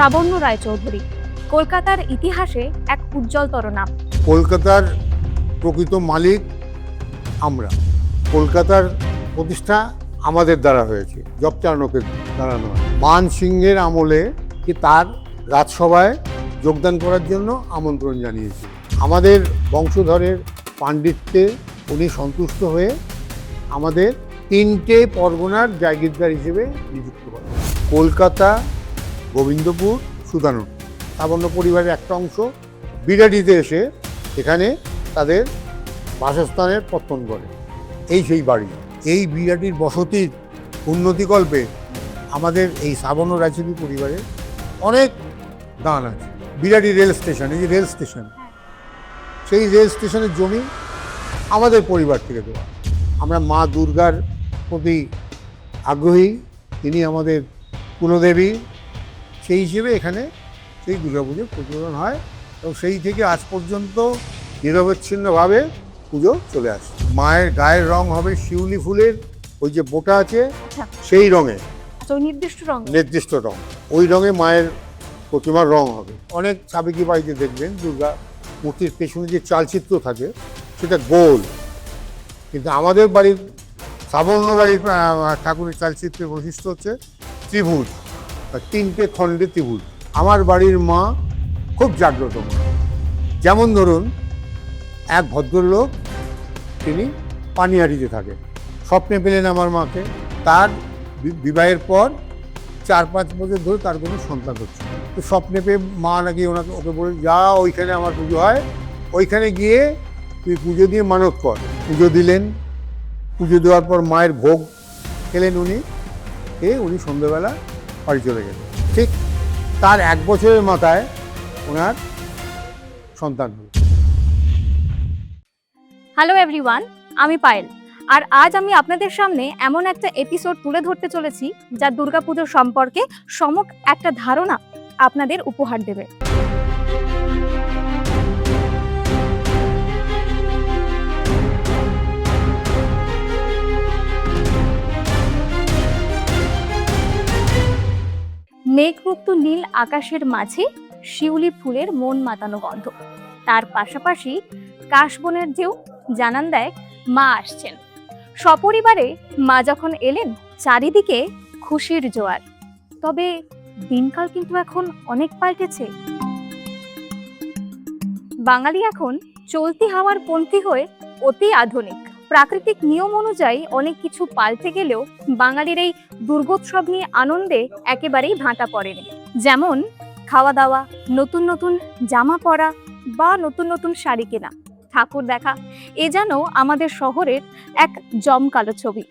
শ্রাবণ্য রায়চৌধুরী, কলকাতার ইতিহাসে এক উজ্জ্বলতর নাম। কলকাতার প্রকৃত মালিক আমরা। কলকাতার প্রতিষ্ঠা আমাদের দ্বারা হয়েছে জবচারণকের দ্বারা নয়। মান সিংহের আমলে কি তার রাজসভায় যোগদান করার জন্য আমন্ত্রণ জানিয়েছে। আমাদের বংশধরের পাণ্ডিত্যে উনি সন্তুষ্ট হয়ে আমাদের তিনটে পরগনার জায়গিরদার হিসেবে নিযুক্ত করেন। কলকাতা গোবিন্দপুর, সুদানুর। সাবর্ণ পরিবারের একটা অংশ বিরাটিতে এসে এখানে তাদের বাসস্থানের পত্তন করে। এই সেই বাড়ি। এই বিরাটির বসতির উন্নতিকল্পে আমাদের এই সাবর্ণ রাজনীতি পরিবারের অনেক দান আছে। বিরাটি রেল স্টেশন, এই যে রেল স্টেশন, সেই রেল স্টেশনের জমি আমাদের পরিবার থেকে দেওয়া। আমরা মা দুর্গার প্রতি আগ্রহী, তিনি আমাদের কুলদেবী সেই হিসেবে এখানে সেই দুর্গাপুজোর প্রচলন হয় এবং সেই থেকে আজ পর্যন্ত নিরবচ্ছিন্নভাবে পুজো চলে আসে। মায়ের গায়ের রং হবে শিউলি ফুলের ওই যে বোটা আছে আচ্ছা। সেই রঙে। আচ্ছা নির্দিষ্ট রঙ? নির্দিষ্ট রং। ওই রঙে মায়ের প্রতিমার রং হবে। অনেক সাবেকি বাড়িতে দেখবেন দুর্গা মূর্তির পেছনে যে চালচিত্র থাকে সেটা গোল। কিন্তু আমাদের বাড়ির সাবর্ণ বাড়ির ঠাকুরের চালচিত্রের বৈশিষ্ট্য হচ্ছে ত্রিভুজ। তিনটে খণ্ডে ত্রিভুজ। আমার বাড়ির মা খুব জাগ্রত যেমন ধরুন, এক ভদ্রলোক, তিনি পানিহাটিতে থাকেন স্বপ্নে পেলেন আমার মাকে। তার বিবাহের পর চার পাঁচ বছর ধরে তার কোনো সন্তান হচ্ছে তো স্বপ্নে পেয়ে মা নাকি ওনাকে, ওকে বলে, যা, ওইখানে আমার পুজো হয়। ওইখানে গিয়ে তুই পুজো দিয়ে মানত কর। পুজো দিলেন। পুজো দেওয়ার পর মায়ের ভোগ খেলেন উনি। এ উনি সন্ধ্যেবেলা বাড়ি চলে গেল ঠিক তার এক বছরের মাথায় ওনার সন্তান হল। হ্যালো এভরিওয়ান আমি পায়েল। আর আজ আমি আপনাদের সামনে এমন একটা এপিসোড তুলে ধরতে চলেছি যা দুর্গাপুজোর সম্পর্কে সমক একটা ধারণা আপনাদের উপহার দেবে। মেঘমুক্ত নীল আকাশের মাঝে শিউলি ফুলের মন মাতানো গন্ধ। তার পাশাপাশি কাশবনের যেও জানান দেয় মা আসছেন। সপরিবারে মা যখন এলেন, চারিদিকে খুশির জোয়ার। তবে দিনকাল কিন্তু এখন অনেক পাল্টেছে। বাঙালি এখন চলতি হাওয়ার পন্থী হয়ে অতি আধুনিক। প্রাকৃতিক নিয়ম অনুযায়ী অনেক কিছু পাল্টে গেলেও বাঙালির এই দুর্গোৎসব নিয়ে আনন্দে একেবারেই ভাঁটা পড়েনি। যেমন খাওয়া দাওয়া নতুন নতুন জামা পরা বা নতুন নতুন শাড়ি কেনা, ঠাকুর দেখা, এ যেন আমাদের শহরের এক জমকালো ছবি।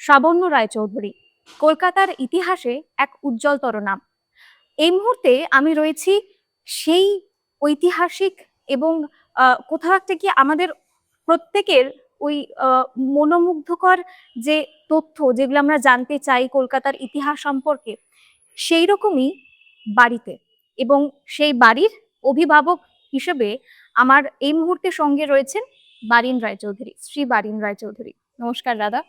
শ্রাবণ্য রায়চৌধুরী, কলকাতার ইতিহাসে এক উজ্জ্বলতর নাম। এই মুহূর্তে আমি রয়েছি সেই ঐতিহাসিক এবং কোথাও একটা কি আমাদের প্রত্যেকের ওই মনোমুগ্ধকর যে তথ্য যেগুলো আমরা জানতে চাই কলকাতার ইতিহাস সম্পর্কে সেই রকমই বাড়িতে এবং সেই বাড়ির অভিভাবক হিসেবে আমার এই মুহূর্তে সঙ্গে রয়েছেন বারিন রায়চৌধুরী, শ্রী বারিন রায়চৌধুরী। নমস্কার, দাদা।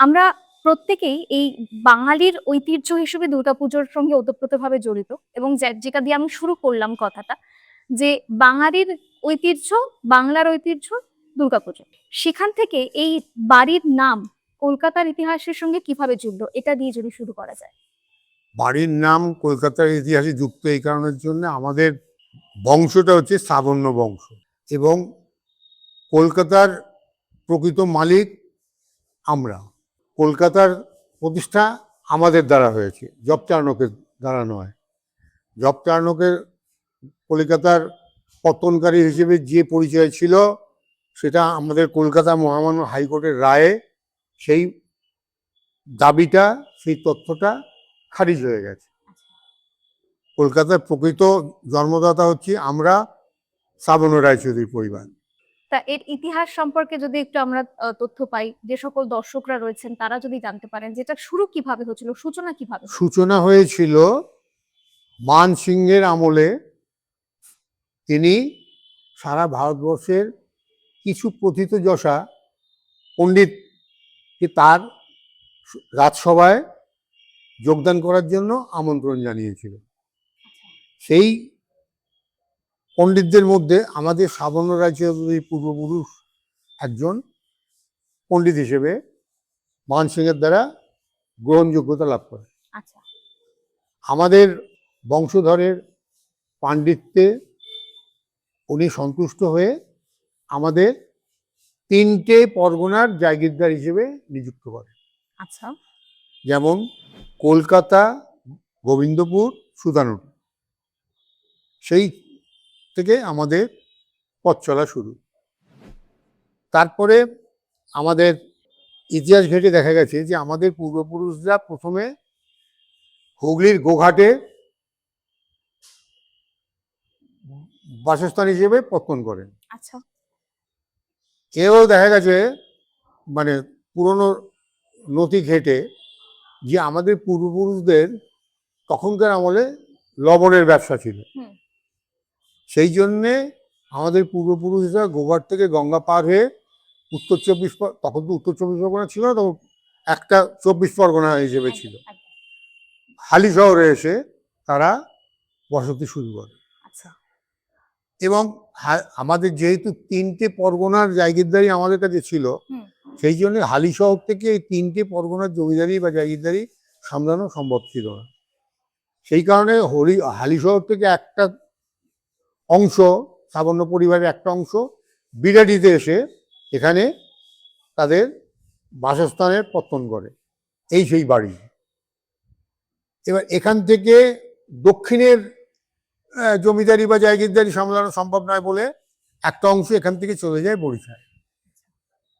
আমরা প্রত্যেকেই এই বাঙালির ঐতিহ্য হিসেবে দুর্গাপুজোর সঙ্গে ওতপ্রোতভাবে জড়িত এবং যেটা দিয়ে আমি শুরু করলাম কথাটা, যে বাঙালির ঐতিহ্য, বাংলার ঐতিহ্য দুর্গাপুজো সেখান থেকে এই বাড়ির নাম কলকাতার ইতিহাসের সঙ্গে কীভাবে যুক্ত, এটা দিয়ে যদি শুরু করা যায়। বাড়ির নাম কলকাতার ইতিহাসে যুক্ত এই কারণের জন্য আমাদের বংশটা হচ্ছে সাবর্ণ বংশ এবং কলকাতার প্রকৃত মালিক আমরা। কলকাতার প্রতিষ্ঠা আমাদের দ্বারা হয়েছে। জবচারণকের দ্বারা নয়। জবচারণকের কলকাতার পতনকারী হিসেবে যে পরিচয় ছিল, সেটা আমাদের কলকাতা মহামান্য হাইকোর্টের রায়ে সেই দাবিটা, সেই তথ্যটা খারিজ হয়ে গেছে। কলকাতার প্রকৃত জন্মদাতা হচ্ছে আমরা শ্রাবণ রায়চৌধুরীর পরিবার। তা এর ইতিহাস সম্পর্কে যদি একটু আমরা তথ্য পাই যে সকল দর্শকরা রয়েছেন তারা যদি জানতে পারেন যেটা শুরু কীভাবে হয়েছিল সূচনা কীভাবে সূচনা হয়েছিল মান সিংহের আমলে। তিনি সারা ভারতবর্ষের কিছু প্রথিত যশা পণ্ডিতকে তার রাজসভায় যোগদান করার জন্য আমন্ত্রণ জানিয়েছিল। সেই পণ্ডিতদের মধ্যে আমাদের সাবর্ণ রাজ্যের পূর্বপুরুষ একজন পণ্ডিত হিসেবে মানসিংহের দ্বারা গ্রহণযোগ্যতা লাভ করে। আচ্ছা। আমাদের বংশধরের পাণ্ডিত্যে উনি সন্তুষ্ট হয়ে আমাদের তিনটে পরগনার জায়গিরদার হিসেবে নিযুক্ত করে আচ্ছা। যেমন কলকাতা গোবিন্দপুর সুদানুটি সেই থেকে আমাদের পথ চলা শুরু। তারপরে আমাদের ইতিহাস ঘেটে দেখা গেছে যে আমাদের পূর্বপুরুষরা প্রথমে হুগলির গোঘাটে বাসস্থান হিসেবে পত্তন করেন। আচ্ছা। এও দেখা গেছে মানে পুরনো নথি ঘেটে যে আমাদের পূর্বপুরুষদের তখনকার আমলে লবণের ব্যবসা ছিল। সেই জন্যে আমাদের পূর্বপুরুষরা গোঘাট থেকে গঙ্গা পার হয়ে উত্তর চব্বিশ তখন তো উত্তর চব্বিশ পরগনা ছিল না তখন একটা চব্বিশ পরগনা হিসেবে ছিল। হালি শহরে এসে তারা বসতি শুরু করে। আচ্ছা। এবং আমাদের যেহেতু তিনটে পরগনার জায়গিরদারি আমাদের কাছে ছিল সেই জন্য হালি শহর থেকে এই তিনটে পরগনার জমিদারি বা জায়গিরদারি সামলানো সম্ভব ছিল না। সেই কারণে হরি হালি শহর থেকে একটা অংশ সাবর্ণ পরিবারের একটা অংশ, বিরাটিতে এসে এখানে তাদের বাসস্থানের পত্তন করে। এই সেই বাড়ি। এবার এখান থেকে দক্ষিণের জমিদারি বা জায়গিরদারি সামলানো সম্ভব নয় বলে একটা অংশ এখান থেকে চলে যায় বরিশায়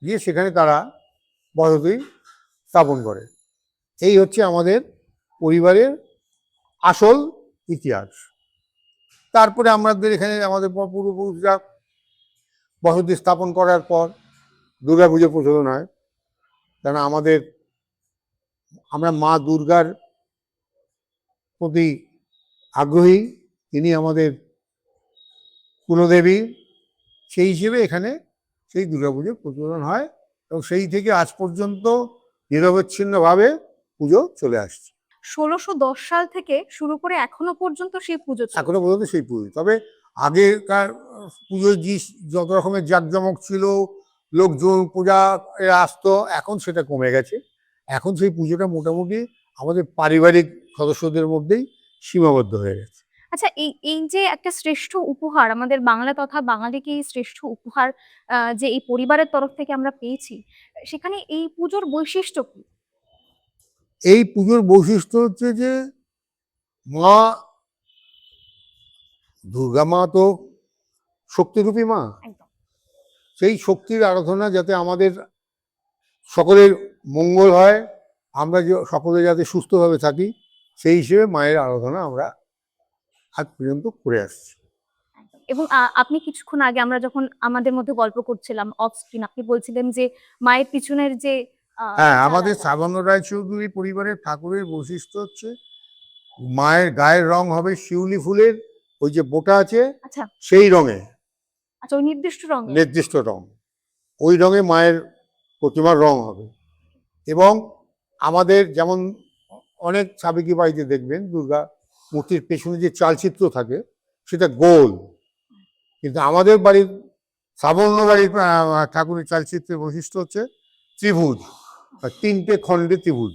গিয়ে সেখানে তারা বসতি স্থাপন করে। এই হচ্ছে আমাদের পরিবারের আসল ইতিহাস। তারপরে আমাদের এখানে আমাদের পূর্বপুরুষরা বসতি স্থাপন করার পর দুর্গা পুজো প্রচলন হয়। কেন আমাদের, আমরা মা দুর্গার প্রতি আগ্রহী, তিনি আমাদের কুলদেবী, সেই হিসেবে এখানে সেই দুর্গাপুজোর প্রচলন হয় এবং সেই থেকে আজ পর্যন্ত নিরবচ্ছিন্নভাবে পুজো চলে আসছে। ষোলোশো দশ সাল থেকে শুরু করে এখনও পর্যন্ত সেই পুজো। এখনও পর্যন্ত সেই পুজো। তবে আগেকার পুজোর যে যত রকমের জাঁকজমক ছিল লোকজন পূজা আসতো এখন সেটা কমে গেছে। এখন সেই পুজোটা মোটামুটি আমাদের পারিবারিক সদস্যদের মধ্যেই সীমাবদ্ধ হয়ে গেছে। আচ্ছা এই এই যে একটা শ্রেষ্ঠ উপহার আমাদের বাংলা তথা বাঙালিকে এই শ্রেষ্ঠ উপহার যে এই পরিবারের তরফ থেকে আমরা পেয়েছি সেখানে এই পুজোর বৈশিষ্ট্য কি? এই পুজোর বৈশিষ্ট্য হচ্ছে যে মা দুর্গা মা তো শক্তিরূপী মা। সেই শক্তির আরাধনা যাতে আমাদের সকলের মঙ্গল হয় আমরা যে সকলে যাতে সুস্থভাবে থাকি সেই হিসেবে মায়ের আরাধনা আমরা আজ পর্যন্ত করে আসছি। এবং আপনি কিছুক্ষণ আগে আমরা যখন আমাদের মধ্যে গল্প করছিলাম অফ স্ক্রিন আপনি বলছিলেন যে মায়ের পিছনের যে হ্যাঁ আমাদের শ্রাবণ রায়চৌধুরী পরিবারের ঠাকুরের বৈশিষ্ট্য হচ্ছে মায়ের গায়ের রং হবে শিউলি ফুলের ওই যে বোটা আছে আচ্ছা। সেই রঙে। আচ্ছা ওই নির্দিষ্ট রঙ? নির্দিষ্ট রং। ওই রঙে মায়ের প্রতিমার রং হবে। এবং আমাদের যেমন অনেক সাবেকি বাড়িতে দেখবেন দুর্গা মূর্তির পেছনে যে চালচিত্র থাকে সেটা গোল। কিন্তু আমাদের বাড়ির সাবর্ণ বাড়ির ঠাকুরের চালচিত্রের বৈশিষ্ট্য হচ্ছে ত্রিভুজ। তিনটে খণ্ডে ত্রিভুজ।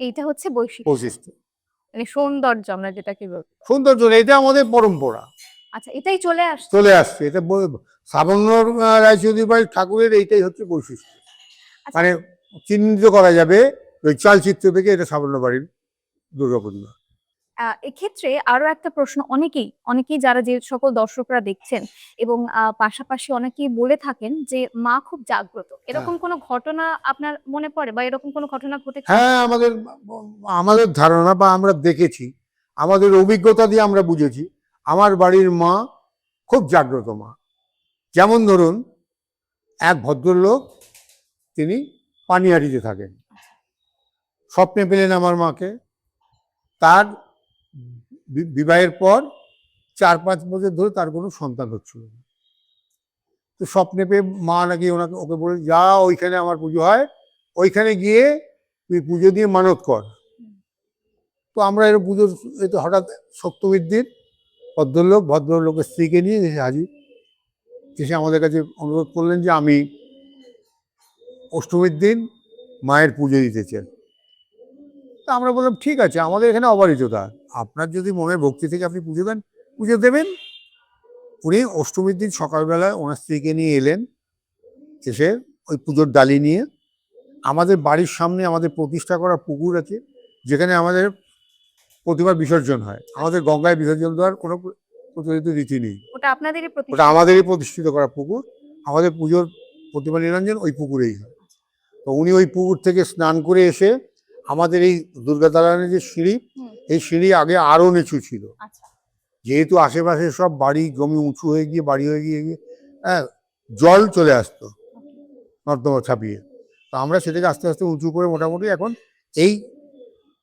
এইটা হচ্ছে বৈশিষ্ট্য। বৈশিষ্ট্য। মানে সৌন্দর্য আমরা যেটাকে বলি সৌন্দর্য এটা আমাদের পরম্পরা। আচ্ছা এটাই চলে আসছে। চলে আসছে এটা সাবর্ণ রায়চৌধুরী বাড়ির ঠাকুরের এইটাই হচ্ছে বৈশিষ্ট্য। আচ্ছা। মানে চিহ্নিত করা যাবে ওই চালচিত্র থেকে এটা সাবর্ণ বাড়ির দুর্গাপূর্ণা এক্ষেত্রে আরও একটা প্রশ্ন অনেকেই অনেকেই যারা যে সকল দর্শকরা দেখছেন এবং পাশাপাশি অনেকেই বলে থাকেন যে মা খুব জাগ্রত। এরকম কোনো ঘটনা আপনার মনে পড়ে বা এরকম কোনো ঘটনা ঘটেছে? হ্যাঁ আমাদের আমাদের ধারণা বা আমরা দেখেছি আমাদের অভিজ্ঞতা দিয়ে আমরা বুঝেছি আমার বাড়ির মা খুব জাগ্রত মা। যেমন ধরুন এক ভদ্রলোক তিনি পানিহাটিতে থাকেন। স্বপ্নে পেলেন আমার মাকে। তার বিবাহের পর চার পাঁচ বছর ধরে তার কোনো সন্তান হচ্ছিল না। তো স্বপ্নে পেয়ে মা নাকি ওনাকে, ওকে বলে, যা, ওইখানে আমার পুজো হয়। ওইখানে গিয়ে তুই পুজো দিয়ে মানত কর। তো আমরা এর পুজো তো হঠাৎ সপ্তমীর দিন ভদ্রলোক, ভদ্রলোকের স্ত্রীকে নিয়ে এসে হাজির। এসে আমাদের কাছে অনুরোধ করলেন যে, আমি অষ্টমীর দিন মায়ের পুজো দিতে চাই। তা আমরা বললাম, ঠিক আছে, আমাদের এখানে অবারিততা আপনার যদি মনের ভক্তি থেকে আপনি পুজো দেন পুজো দেবেন। উনি অষ্টমীর দিন সকালবেলা ওনার স্ত্রীকে নিয়ে এলেন এসে ওই পুজোর ডালি নিয়ে। আমাদের বাড়ির সামনে আমাদের প্রতিষ্ঠা করা পুকুর আছে যেখানে আমাদের প্রতিবার বিসর্জন হয়। আমাদের গঙ্গায় বিসর্জন দেওয়ার কোনো প্রচলিত রীতি নেই। ওটা আপনাদেরই ওটা আমাদেরই প্রতিষ্ঠিত করা পুকুর। আমাদের পুজোর প্রতিমা নিরঞ্জন ওই পুকুরেই হয়। তো উনি ওই পুকুর থেকে স্নান করে এসে আমাদের এই দুর্গা দালানের যে সিঁড়ি। এই সিঁড়ি আগে আরও নিচু ছিল। আচ্ছা। যেহেতু আশেপাশে সব বাড়ি জমি উঁচু হয়ে গিয়ে বাড়ি হয়ে গিয়ে গিয়ে হ্যাঁ জল চলে আসতো নর্দমা ছাপিয়ে। তো আমরা সেটাকে আস্তে আস্তে উঁচু করে মোটামুটি এখন এই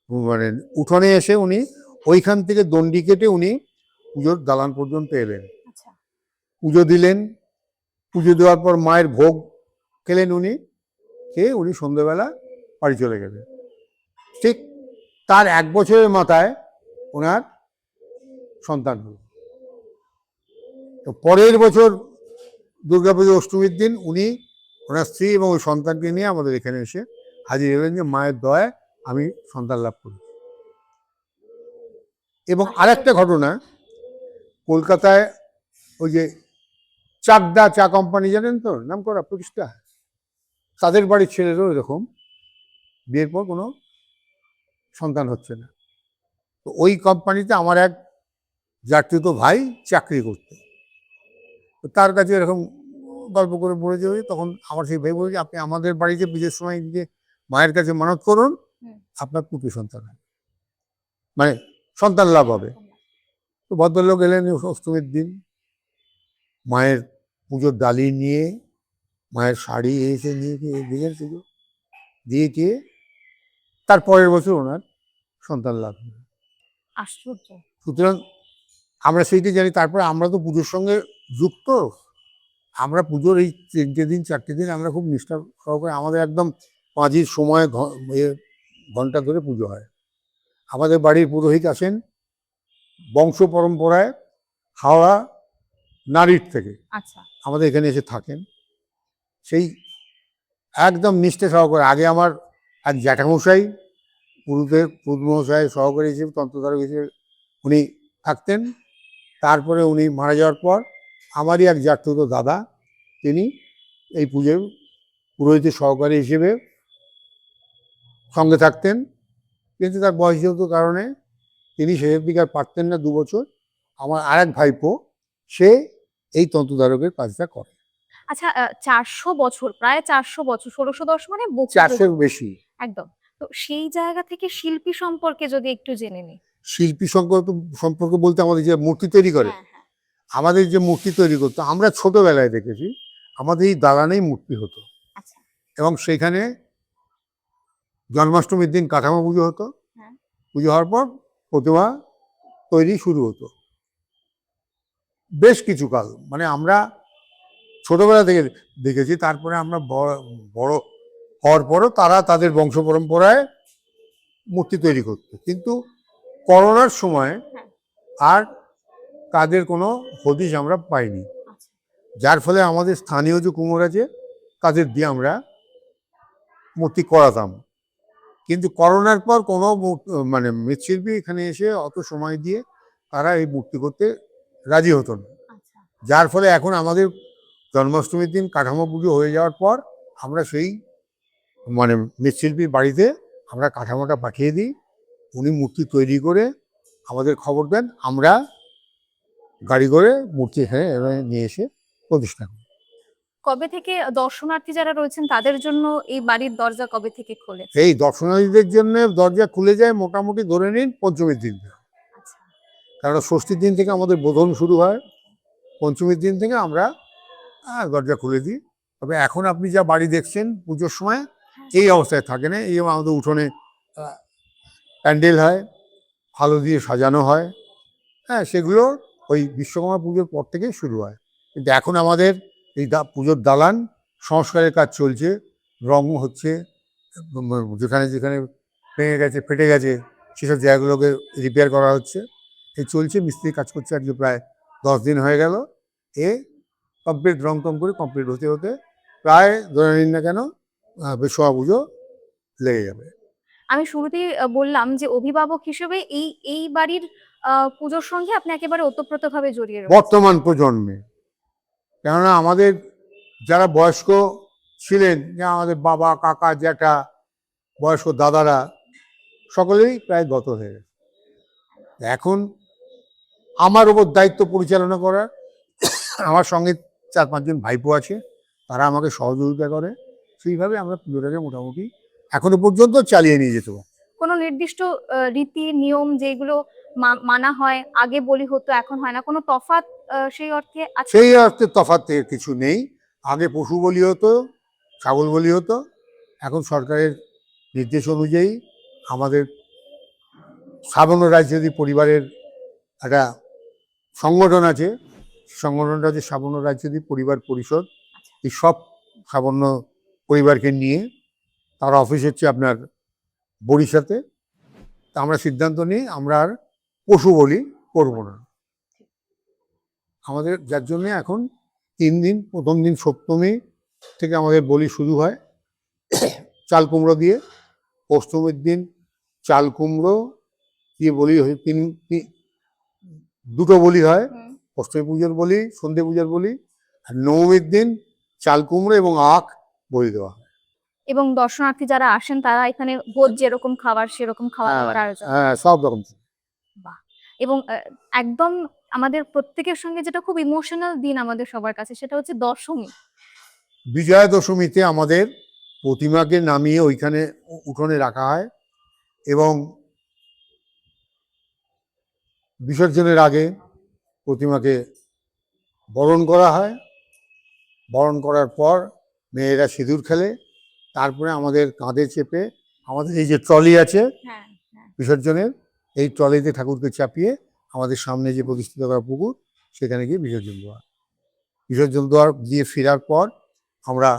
মানে উঠোনে এসে উনি ওইখান থেকে দণ্ডি কেটে উনি পুজোর দালান পর্যন্ত এলেন। আচ্ছা। পুজো দিলেন। পুজো দেওয়ার পর মায়ের ভোগ খেলেন উনি। খেয়ে উনি সন্ধ্যেবেলা বাড়ি চলে গেলেন। ঠিক তার এক বছরের মাথায় ওনার সন্তান হল। তো পরের বছর দুর্গাপুজো অষ্টমীর দিন উনি ওনার স্ত্রী এবং ওই সন্তানকে নিয়ে আমাদের এখানে এসে হাজির হলেন যে, মায়ের দয়ায় আমি সন্তান লাভ করি। এবং আরেকটা ঘটনা, কলকাতায় ওই যে চাকদা চা কোম্পানি, জানেন তো? নাম করা প্রতিষ্ঠা। তাদের বাড়ির ছেলেরও এরকম। বিয়ের পর কোনো সন্তান হচ্ছে না। তো ওই কোম্পানিতে আমার এক জাতীয় ভাই চাকরি করতো। তো তার কাছে এরকম গল্প করে বলে যে তখন আমার সেই ভাই বলে যে আপনি আমাদের বাড়িতে পুজোর সময় গিয়ে মায়ের কাছে মানত করুন আপনার পুত্র সন্তান হবে। মানে সন্তান লাভ হবে। তো ভদ্রলোক এলেন অষ্টমীর দিন। মায়ের পুজোর ডালি নিয়ে মায়ের শাড়ি এসে নিয়ে গিয়ে দিলেন পুজো দিয়ে গিয়ে তার পরের বছর ওনার সন্তান লাভ। আশ্চর্য। সুতরাং আমরা সেইটি জানি তারপরে আমরা তো পুজোর সঙ্গে যুক্ত। আমরা পুজোর এই তিনটে দিন চারটে দিন আমরা খুব নিষ্ঠা সহকারে আমাদের একদম পাঁচির সময় ঘণ্টা ধরে পুজো হয়। আমাদের বাড়ির পুরোহিত আসেন বংশ পরম্পরায় হাওড়া নারীর থেকে। আচ্ছা। আমাদের এখানে এসে থাকেন। সেই একদম নিষ্ঠা সহকারে আগে আমার এক জ্যাঠামশাই পুরুতে পুরমশাই সহকারী হিসেবে তন্ত্রধারক হিসেবে উনি থাকতেন। তারপরে উনি মারা যাওয়ার পর আমারই এক জাতীয় দাদা তিনি এই পুজোর পুরোহিতের সহকারী হিসেবে সঙ্গে থাকতেন। কিন্তু তার বয়স যেহেতু কারণে তিনি শেষের দিকে আর পারতেন না দু বছর। আমার আর এক ভাইপো সে এই তন্ত্রধারকের কাজটা করে। আচ্ছা চারশো বছর প্রায় চারশো বছর ষোলোশো দশ মানে বহু চারশোর বেশি। একদম। তো সেই জায়গা থেকে শিল্পী সম্পর্কে যদি একটু জেনে নিই। শিল্পী সম্পর্ক সম্পর্ক বলতে আমাদের যে মূর্তি তৈরি করে হ্যাঁ, হ্যাঁ। আমাদের যে মূর্তি তৈরি করতো আমরা ছোটবেলায় দেখেছি আমাদের এই দালানেই মূর্তি হতো। আচ্ছা। এবং সেখানে জন্মাষ্টমীর দিন কাঠামো পুজো হতো। হ্যাঁ। পুজো হওয়ার পর প্রতিমা তৈরি শুরু হতো। বেশ কিছু কাল মানে আমরা ছোটবেলা থেকে দেখেছি তারপরে আমরা বড় বড় হওয়ার পরও তারা তাদের বংশ পরম্পরায় মূর্তি তৈরি করতো। কিন্তু করোনার সময়। আর তাদের কোনো হদিশ আমরা পাইনি। আচ্ছা। যার ফলে আমাদের স্থানীয় যে কুমোর আছে তাদের দিয়ে আমরা মূর্তি করাতাম। কিন্তু করোনার পর কোনো মানে মৃৎশিল্পী এখানে এসে অত সময় দিয়ে তারা এই মূর্তি করতে রাজি হতো না। আচ্ছা। যার ফলে এখন আমাদের জন্মাষ্টমীর দিন কাঠামো পুজো হয়ে যাওয়ার পর আমরা সেই মানে মৃৎশিল্পীর বাড়িতে আমরা কাঠামোটা পাঠিয়ে দিই উনি মূর্তি তৈরি করে আমাদের খবর দেন আমরা গাড়ি করে মূর্তি এখানে নিয়ে এসে প্রতিষ্ঠা করি। কবে থেকে দর্শনার্থী যারা রয়েছেন তাদের জন্য এই বাড়ির দরজা কবে থেকে খোলে এই দর্শনার্থীদের জন্য দরজা খুলে যায় মোটামুটি ধরে নিন পঞ্চমীর দিন থেকে। আচ্ছা। কারণ ষষ্ঠীর দিন থেকে আমাদের বোধন শুরু হয় পঞ্চমীর দিন থেকে আমরা দরজা খুলে দিই। তবে এখন আপনি যা বাড়ি দেখছেন পুজোর সময় এই অবস্থায় থাকে না। এই আমাদের উঠোনে প্যান্ডেল হয়, ভালো দিয়ে সাজানো হয়। হ্যাঁ সেগুলো ওই বিশ্বকর্মা পুজোর পর থেকে শুরু হয়। কিন্তু এখন আমাদের এই পুজোর দালান, সংস্কারের কাজ চলছে। রং হচ্ছে যেখানে যেখানে ভেঙে গেছে, ফেটে গেছে, সেসব জায়গাগুলোকে রিপেয়ার করা হচ্ছে। এই চলছে, মিস্ত্রি কাজ করছে আজকে প্রায় দশ দিন হয়ে গেল। এ কমপ্লিট রং টং করে কমপ্লিট হতে হতে প্রায় ধরে নিন না কেন পুজো লেগে যাবে। আমি শুরুতেই বললাম যে অভিভাবক হিসেবে এই এই বাড়ির পুজোর সঙ্গে আপনি একেবারে ওতপ্রোতভাবে জড়িয়ে বর্তমান প্রজন্মে। কেননা আমাদের যারা বয়স্ক ছিলেন যে আমাদের বাবা কাকা জ্যাঠা বয়স্ক দাদারা সকলেই প্রায় গত হয়ে গেছে। এখন আমার ওপর দায়িত্ব পরিচালনা করার আমার সঙ্গে চার পাঁচজন ভাইপো আছে তারা আমাকে সহযোগিতা করে। সেইভাবে আমরা পুজোটাকে মোটামুটি এখনও পর্যন্ত চালিয়ে নিয়ে যেতে পারি কোনো নির্দিষ্ট রীতি নিয়ম যেগুলো মানা হয় আগে বলি হতো এখন হয় না কোনো তফাৎ সেই অর্থে সেই অর্থে তফাৎ থেকে কিছু নেই। আগে পশু বলি হতো ছাগল বলি হতো এখন সরকারের নির্দেশ অনুযায়ী আমাদের সাবর্ণ রাজনীতি পরিবারের একটা সংগঠন আছে সংগঠনটা হচ্ছে সাবর্ণ রাজনীতি পরিবার পরিষদ এই সব সাবর্ণ পরিবারকে নিয়ে তার অফিস হচ্ছে আপনার বরিশাতে। তা আমরা সিদ্ধান্ত নিই আমরা আর পশু বলি করব না। আমাদের যার জন্যে এখন তিন দিন প্রথম দিন সপ্তমী থেকে আমাদের বলি শুরু হয়। চাল কুমড়ো দিয়ে অষ্টমীর দিন চাল কুমড়ো দিয়ে বলি তিন দুটো বলি হয়। অষ্টমী পুজোর বলি সন্ধে পুজোর বলি আর নবমীর দিন চাল কুমড়ো এবং আখ বলি দেওয়া হয়। এবং দর্শনার্থী যারা আসেন তারা এখানে ভোজ যেরকম খাবার সেরকম খাওয়া হ্যাঁ, দাওয়ার আয়োজন। হ্যাঁ সব রকম এবং একদম আমাদের প্রত্যেকের সঙ্গে যেটা খুব ইমোশনাল দিন আমাদের সবার কাছে সেটা হচ্ছে দশমী। বিজয়া দশমীতে আমাদের প্রতিমাকে নামিয়ে ওইখানে উঠোনে রাখা হয় এবং বিসর্জনের আগে প্রতিমাকে বরণ করা হয়। বরণ করার পর মেয়েরা সিঁদুর খেলে তারপরে আমাদের কাঁধে চেপে আমাদের এই যে ট্রলি আছে হ্যাঁ বিসর্জনের এই ট্রলিতে ঠাকুরকে চাপিয়ে আমাদের সামনে যে প্রতিষ্ঠিত করা পুকুর সেখানে গিয়ে বিসর্জন দেওয়া। হয়। বিসর্জন দেওয়ার দিয়ে ফেরার পর আমরা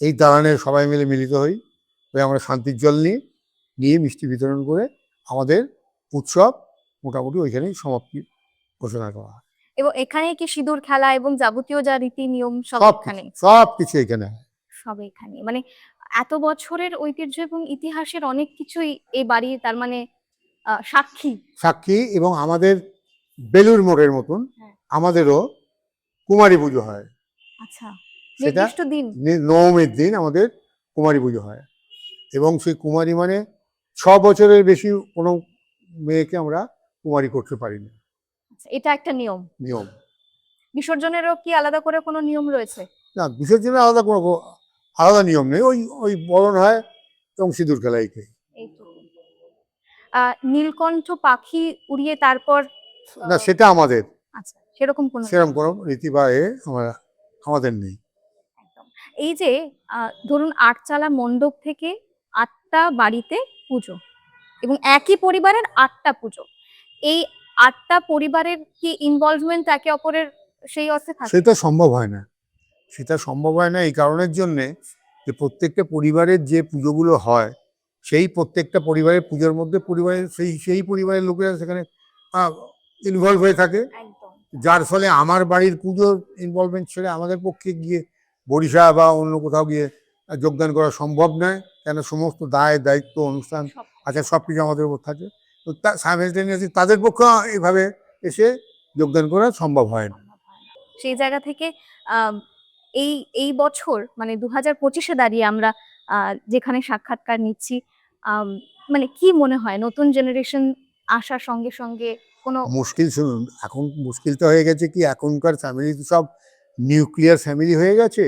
এই দালানে সবাই মিলে মিলিত হই হয়ে আমরা শান্তির জল নিই নিয়ে মিষ্টি বিতরণ করে আমাদের উৎসব মোটামুটি ওইখানেই সমাপ্তি ঘোষণা করা হয়। এবং এখানে কি সিঁদুর খেলা এবং যাবতীয় যা রীতি নিয়ম সব সব এখানে সব কিছু এখানে হয়। সব এখানে। মানে এত বছরের ঐতিহ্য এবং ইতিহাসের অনেক কিছুই এই বাড়ি তার মানে সাক্ষী। সাক্ষী এবং আমাদের বেলুর মোড়ের মতন হ্যাঁ। আমাদেরও কুমারী পুজো হয়। আচ্ছা নির্দিষ্ট দিন। নবমীর দিন আমাদের কুমারী পুজো হয়। এবং সেই কুমারী মানে ছ বছরের বেশি কোনো মেয়েকে আমরা কুমারী করতে পারি না আচ্ছা, এটা একটা নিয়ম। নিয়ম। বিসর্জনেরও কি আলাদা করে কোনো নিয়ম রয়েছে? না বিসর্জনের আলাদা কোনো আলাদা নিয়ম নেই ওই ওই বরণ হয় এবং সিঁদুর খেলা এইটাই নীলকণ্ঠ পাখি উড়িয়ে তারপর না সেটা আমাদের। আচ্ছা সেরকম কোনো সেরকম কোনো রীতি বা এ আমরা আমাদের নেই। একদম। এই যে ধরুন আটচালা মণ্ডপ থেকে আটটা বাড়িতে পুজো এবং একই পরিবারের আটটা পুজো। এই আটটা পরিবারের কি ইনভলভমেন্ট একে অপরের সেই অর্থে থাকে? সেটা সম্ভব হয় না। সেটা সম্ভব হয় না এই কারণের জন্যে যে প্রত্যেকটা পরিবারের যে পুজোগুলো হয় সেই প্রত্যেকটা পরিবারের পুজোর মধ্যে পরিবারের সেই সেই পরিবারের লোকেরা সেখানে ইনভলভ হয়ে থাকে। যার ফলে আমার বাড়ির পুজোর ইনভলভমেন্ট ছেড়ে আমাদের পক্ষে গিয়ে বরিশা বা অন্য কোথাও গিয়ে যোগদান করা সম্ভব নয়। কেন সমস্ত দায় দায়িত্ব অনুষ্ঠান আচ্ছা সব কিছু আমাদের উপর থাকে। তো তা সাইমেলটেনিয়াসলি তাদের পক্ষে এইভাবে এসে যোগদান করা সম্ভব হয় না। সেই জায়গা থেকে এই এই বছর মানে দু হাজার পঁচিশে দাঁড়িয়ে আমরা যেখানে সাক্ষাৎকার নিচ্ছি মানে কি মনে হয়? নতুন জেনারেশন আসার সঙ্গে সঙ্গে কোনো মুশকিল শুনুন, এখন মুশকিলটা হয়ে গেছে কি, এখনকার ফ্যামিলি তো সব নিউক্লিয়ার ফ্যামিলি হয়ে গেছে।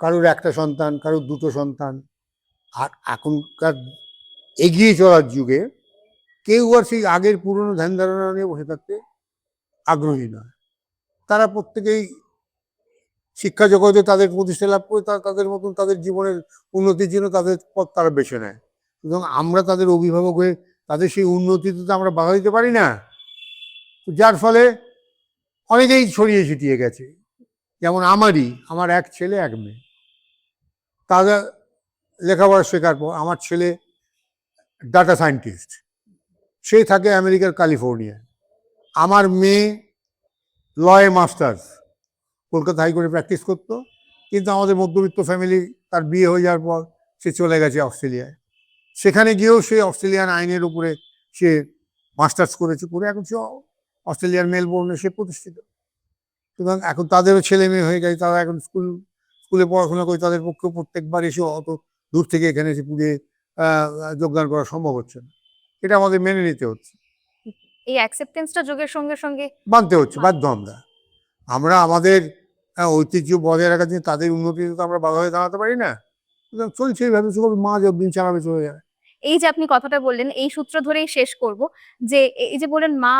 কারোর একটা সন্তান, কারোর দুটো সন্তান। আর এখনকার এগিয়ে চলার যুগে কেউ আর সেই আগের পুরনো ধ্যান ধারণা নিয়ে বসে থাকতে আগ্রহী নয়। তারা প্রত্যেকেই শিক্ষা জগতে তাদের প্রতিষ্ঠা লাভ করে তারা তাদের মতন তাদের জীবনের উন্নতির জন্য তাদের পথ তারা বেছে নেয়। সুতরাং আমরা তাদের অভিভাবক হয়ে তাদের সেই উন্নতিতে তো আমরা বাধা দিতে পারি না। যার ফলে অনেকেই ছড়িয়ে ছিটিয়ে গেছে। যেমন আমারই, আমার এক ছেলে, এক মেয়ে। তাদের লেখাপড়া শেখার পর আমার ছেলে ডাটা সায়েন্টিস্ট সে থাকে আমেরিকার ক্যালিফোর্নিয়ায়। আমার মেয়ে লয়ে মাস্টার্স কলকাতা হাইকোর্টে প্র্যাকটিস করতো কিন্তু আমাদের মধ্যবিত্ত ফ্যামিলি তার বিয়ে হয়ে যাওয়ার পর সে চলে গেছে অস্ট্রেলিয়ায়। সেখানে গিয়েও সে অস্ট্রেলিয়ান আইনের উপরে সে মাস্টার্স করেছে করে এখন সে অস্ট্রেলিয়ার মেলবোর্নে সে প্রতিষ্ঠিত। এবং এখন তাদেরও ছেলে মেয়ে হয়ে গেছে তারা এখন স্কুল স্কুলে পড়াশোনা করে তাদের পক্ষে প্রত্যেকবার এসে অত দূর থেকে এখানে এসে পুজোয় যোগদান করা সম্ভব হচ্ছে না। এটা আমাদের মেনে নিতে হচ্ছে। এই অ্যাকসেপ্টেন্সটা যুগের সঙ্গে সঙ্গে মানতে হচ্ছে বাধ্য আমরা। আমরা আমাদের আহ, ঐতিহ্য বজায় রাখার জন্য তাদের উন্নতিতে তো আমরা বাধা হয়ে দাঁড়াতে পারি না। চলছে এইভাবে চলবে মা যতদিন চালাবে চলে যাবে। এই যে আপনি কথাটা বললেন এই সূত্র ধরেই শেষ করব যে এই যে বলেন মা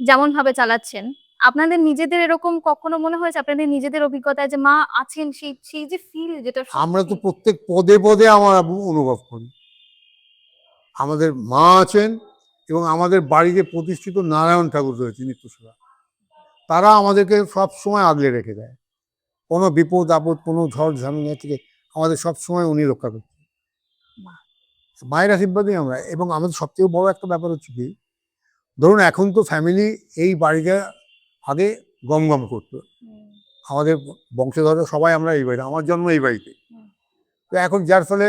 যেমন ভাবে চালাচ্ছেন আপনাদের নিজেদের এরকম কখনো মনে হয়েছে? আপনাদের নিজেদের অভিজ্ঞতায় যে মা আছেন সেই সেই যে ফিল যেটা আমরা তো প্রত্যেক পদে পদে আমরা অনুভব করি। আমাদের মা আছেন এবং আমাদের বাড়িতে প্রতিষ্ঠিত নারায়ণ ঠাকুর রয়েছে নিত্যসেবা তারা আমাদেরকে সব সময় আগলে রেখে দেয়। কোনো বিপদ আপদ কোনো ঝড় ঝামেলা থেকে আমাদের সব সময় উনি রক্ষা করছেন মায়ের আশীর্বাদই আমরা। এবং আমাদের সবথেকে বড় একটা ব্যাপার হচ্ছে কি ধরুন এখন তো ফ্যামিলি এই বাড়িটা আগে গম গম করতো আমাদের বংশধর সবাই আমরা এই বাড়িতে আমার জন্ম এই বাড়িতে। তো এখন যার ফলে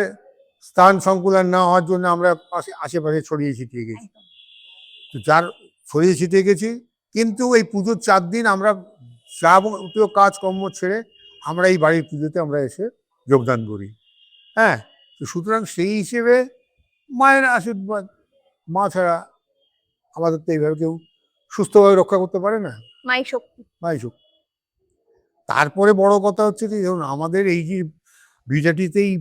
স্থান সংকুলন না হওয়ার জন্য আমরা পাশে আশেপাশে ছড়িয়ে ছিটিয়ে গেছি। তো যার ছড়িয়ে ছিটিয়ে গেছি কিন্তু এই পুজোর চার দিন আমরা যাবতীয় কাজকর্ম ছেড়ে আমরা এই বাড়ির পুজোতে আমরা এসে যোগদান করি। হ্যাঁ তো সুতরাং সেই হিসেবে মায়ের আশীর্বাদ মা ছাড়া আমাদের তো এইভাবে কেউ সুস্থভাবে রক্ষা করতে পারে না। মাই শক্তি। মাইসুক তারপরে বড় কথা হচ্ছে কি ধরুন আমাদের এই যে বিরাটিতেই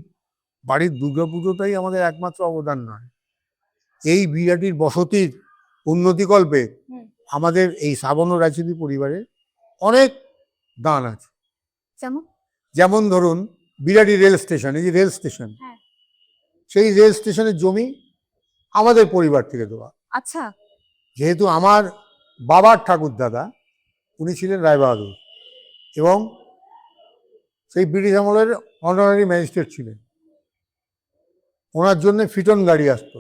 বাড়ির দুর্গা দুর্গাপুজোটাই আমাদের একমাত্র অবদান নয়। এই বিরাটির বসতির উন্নতিকল্পে। আমাদের এই শ্রাবণ রাজনীতি পরিবারের অনেক দান আছে। যেমন? যেমন ধরুন বিরাটি রেল স্টেশন এই যে রেল স্টেশন হ্যাঁ। সেই রেল স্টেশনের জমি আমাদের পরিবার থেকে দেওয়া। আচ্ছা। যেহেতু আমার বাবার ঠাকুর দাদা উনি ছিলেন রায়বাহাদুর এবং সেই ব্রিটিশ আমলের অনারারি ম্যাজিস্ট্রেট ছিলেন। ওনার জন্য ফিটন গাড়ি আসতো।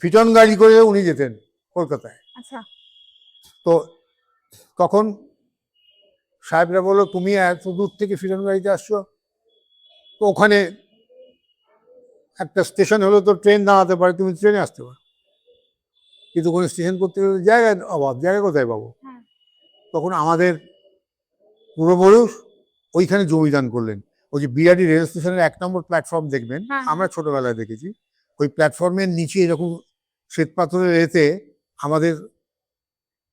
ফিটন গাড়ি করে উনি যেতেন। কলকাতায়। আচ্ছা। তো তখন সাহেবরা বলল তুমি এত দূর থেকে ফিটন গাড়িতে আসছো? তো ওখানে একটা স্টেশন হলো তো ট্রেন দাঁড়াতে পারে তুমি ট্রেনে আসতে পারো। কিন্তু কোনো স্টেশন করতে গেলে জায়গায় অভাব জায়গা কোথায় পাবো? হ্যাঁ। তখন আমাদের পূর্বপুরুষ ওইখানে জমিদান করলেন। ওই যে বিরাটি রেল স্টেশনের এক নম্বর প্ল্যাটফর্ম দেখবেন হ্যাঁ, আমরা ছোটবেলায় দেখেছি। ওই প্ল্যাটফর্মের নিচে এরকম শ্বেতপাথরের এতে আমাদের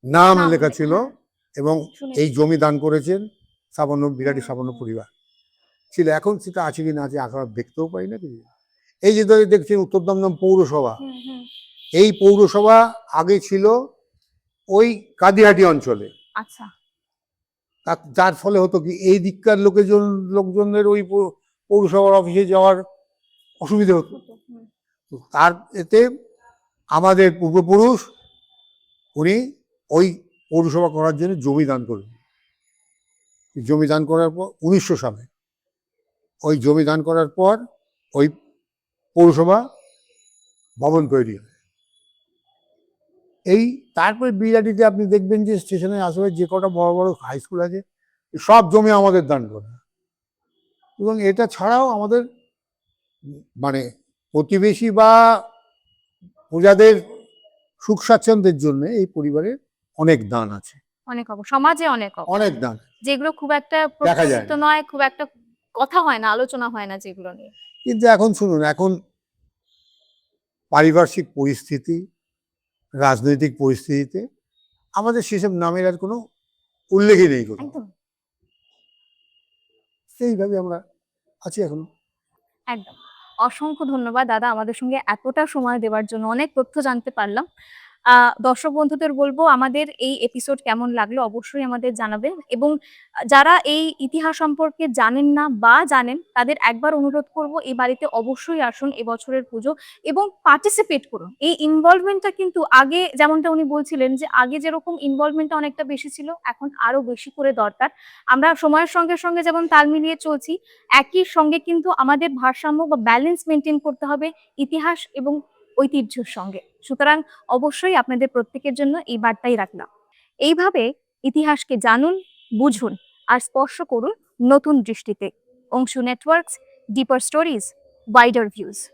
নাম লেখা ছিল। এবং এই জমি দান করেছেন সাবান্ন বিরাটি সাবান্ন পরিবার। ছিল এখন সেটা আছে কি না আছে এখন দেখতেও পাই না কিছু। এই যে ধরে দেখছেন উত্তর দমদম পৌরসভা। এই পৌরসভা আগে ছিল ওই কাদিহাটি অঞ্চলে। আচ্ছা। যার ফলে হতো কি এই দিককার লোকেজন লোকজনের ওই পৌরসভার অফিসে যাওয়ার অসুবিধে হতো। তার এতে আমাদের পূর্বপুরুষ উনি ওই পৌরসভা করার জন্য জমি দান করলেন। জমি দান করার পর উনিশশো সালে, ওই জমি দান করার পর ওই পৌরসভা ভবন তৈরি হয়। এই তারপরে বিরাটিতে আপনি দেখবেন যে স্টেশনের আশেপাশে যে কটা বড় বড় হাই স্কুল আছে, সব জমি আমাদের দান করা। এবং এটা ছাড়াও আমাদের মানে প্রতিবেশী বা প্রজাদের সুখ স্বাচ্ছন্দ্যের জন্য এই পরিবারের অনেক দান আছে। অনেক সমাজে অনেক অনেক দান। যেগুলো খুব একটা প্রচলিত নয় খুব একটা কথা হয় না আলোচনা হয় না যেগুলো নিয়ে। কিন্তু এখন শুনুন এখন পারিপার্শ্বিক পরিস্থিতি রাজনৈতিক পরিস্থিতিতে আমাদের সেসব নামের আর কোনো উল্লেখই নেই একদম। সেইভাবে আমরা আছি এখন। একদম। অসংখ্য ধন্যবাদ। দাদা আমাদের সঙ্গে এতটা সময় দেওয়ার জন্য অনেক তথ্য জানতে পারলাম। দর্শক বন্ধুদের বলব আমাদের এই এপিসোড কেমন লাগল অবশ্যই আমাদের জানাবেন এবং যারা এই ইতিহাস সম্পর্কে জানেন না বা জানেন, তাদের একবার অনুরোধ করব এই বাড়িতে অবশ্যই আসুন এবছরের পুজো এবং পার্টিসিপেট করুন। এই ইনভলভমেন্টটা কিন্তু আগে যেমনটা উনি বলছিলেন যে আগে যেরকম ইনভলভমেন্টটা অনেকটা বেশি ছিল, এখন আরও বেশি করে দরকার। আমরা সময়ের সঙ্গে সঙ্গে যেমন তাল মিলিয়ে চলছি, একই সঙ্গে কিন্তু আমাদের ভারসাম্য বা ব্যালেন্স মেনটেন করতে হবে ইতিহাস এবং ঐতিহ্যের সঙ্গে। সুতরাং অবশ্যই আপনাদের প্রত্যেকের জন্য এই বার্তাই রাখলাম। এইভাবে ইতিহাসকে জানুন, বুঝুন আর স্পর্শ করুন নতুন দৃষ্টিতে। Anshu networks, deeper stories wider views